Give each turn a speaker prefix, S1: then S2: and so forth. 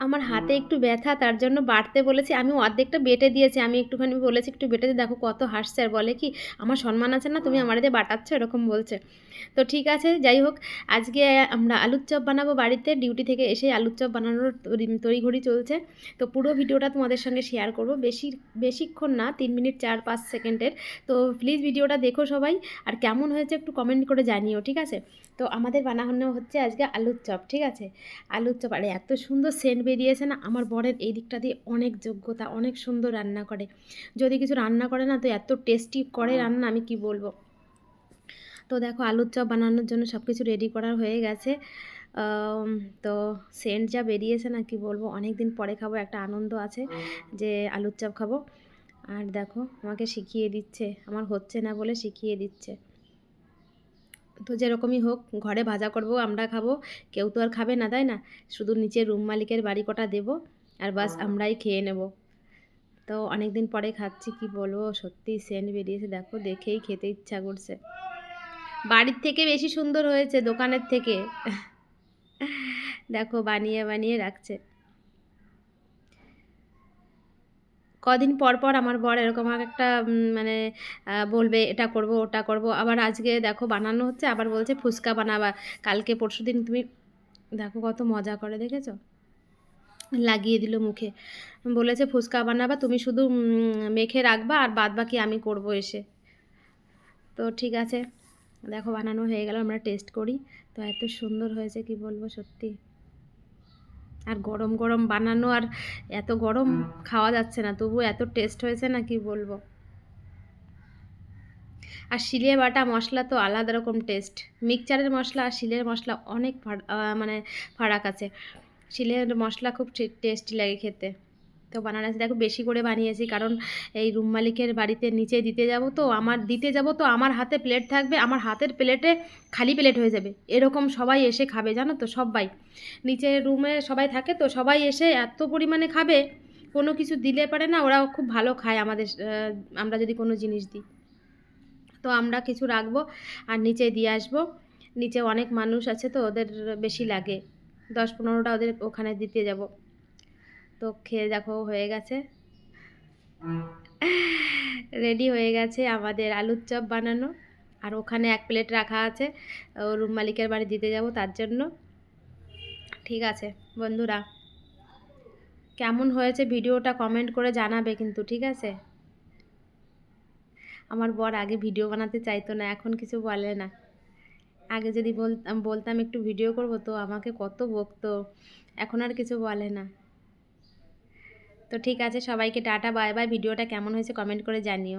S1: আমার হাতে একটু ব্যথা তার জন্য বাটতে বলেছি। আমি অর্ধেকটা বেটে দিয়েছি। আমি একটুখানি বলেছি একটু বেটে দিয়ে দেখো কত হাসছে। আর বলে কি আমার সম্মান আছে না তুমি আমার দিয়ে বাটাচ্ছ এরকম বলছে। তো ঠিক আছে যাই হোক আজকে আমরা আলুর চপ বানাবো বাড়িতে। ডিউটি থেকে এসে আলুর চপ বানানোর তড়ি- তড়িঘড়ি চলছে। তো পুরো ভিডিওটা তোমাদের সঙ্গে শেয়ার করব। বেশি বেশিক্ষণ না তিন মিনিট চার পাঁচ সেকেন্ডের। তো প্লিজ ভিডিওটা দেখো সবাই। আর কেমন হয়েছে একটু কমেন্ট করে জানিও ঠিক আছে? তো আমাদের বানানো হচ্ছে আজকে আলুর চপ ঠিক আছে? আলুর চপ আর এত সুন্দর সেন্ট বেরিয়েছে না আমার বরের এই দিকটা দিয়ে অনেক যোগ্যতা অনেক সুন্দর রান্না করে। যদি কিছু রান্না করে না তো এত টেস্টি করে রান্না আমি কি বলব? তো দেখো আলুর চপ বানানোর জন্য সব কিছু রেডি করার হয়ে গেছে। তো সেন্ট যা বেরিয়েছে না কি বলব অনেক দিন পরে খাব একটা আনন্দ আছে যে আলুর চপ খাব। আর দেখো আমাকে শিখিয়ে দিচ্ছে আমার হচ্ছে না বলে শিখিয়ে দিচ্ছে। তো যেরকমই হোক ঘরে ভাজা করব আমরা খাব কেউ তো আর খাবে না তাই না? শুধু নিচে রুম মালিকের বাড়ি কটা দেবো আর বাস আমরাই খেয়ে নেব। তো অনেক দিন পরে খাচ্ছি কি বলব? সত্যি সেন্ট বেরিয়েছে দেখো দেখেই খেতে ইচ্ছা করছে। বাড়ির থেকে বেশি সুন্দর হয়েছে দোকানের থেকে। দেখো বানিয়ে বানিয়ে রাখছে। কদিন পর পর আমার বর এরকম এক একটা মানে বলবে, এটা করব, ওটা করব। আবার আজকে দেখো বানানো হচ্ছে, আবার বলছে, ফুচকা বানাবা, কালকে পরশু দিন তুমি দেখো কত মজা করে, দেখেছ? লাগিয়ে দিল মুখে। বলেছে, ফুচকা বানাবা, তুমি শুধু মেখে রাখবা, আর বাদ বাকি আমি করব এসে। তো ঠিক আছে, দেখো বানানো হয়ে গেল, আমরা টেস্ট করি। তো এত সুন্দর হয়েছে, কি বলব সত্যি। আর গরম গরম বানানো আর এত গরম খাওয়া যাচ্ছে না তবু এত টেস্ট হয়েছে না কি বলব? আর শিলে বাটা মশলা তো আলাদা রকম টেস্ট মিক্সচারের মশলা আর শিলের মশলা অনেক মানে ফারাক আছে। শিলের মশলা খুব টেস্টি লাগে খেতে। তো বানানো আছে দেখো বেশি করে বানিয়েছি, কারণ এই রুম মালিকের বাড়িতে নিচে দিতে যাব তো, আমার দিতে যাব তো, আমার হাতে প্লেট থাকবে, আমার হাতের প্লেটে খালি প্লেট হয়ে যাবে। এরকম সবাই এসে খাবে, জানো তো, সবাই। নিচে রুমে সবাই থাকে তো, সবাই এসে এত পরিমাণে খাবে, কোনো কিছু দিলে পারে না, ওরাও খুব ভালো খায় আমাদের আমরা যদি কোনো জিনিস দিই। তো আমরা কিছু রাখব আর নিচে দিয়ে আসব। নিচে অনেক মানুষ আছে তো, ওদের বেশি লাগে। দশ পনেরোটা ওদের ওখানে দিতে যাব। তো খেয়ে দেখো, হয়ে গেছে। রেডি হয়ে গেছে আমাদের আলুর চপ বানানো। আর ওখানে এক প্লেট রাখা আছে, ও রুম মালিকের বাড়ি দিতে যাব তার জন্য। ঠিক আছে, বন্ধুরা। কেমন হয়েছে ভিডিওটা কমেন্ট করে জানাবে কিন্তু, ঠিক আছে? আমার বর আগে ভিডিও বানাতে চাইতো না, এখন কিছু বলে না। আগে যদি বলতাম বলতাম একটু ভিডিও করব তো আমাকে কত বকতো, এখন আর কিছু বলে না। তো ঠিক আছে সবাইকে টাটা বাই বাই। ভিডিওটা কেমন হয়েছে কমেন্ট করে জানিও।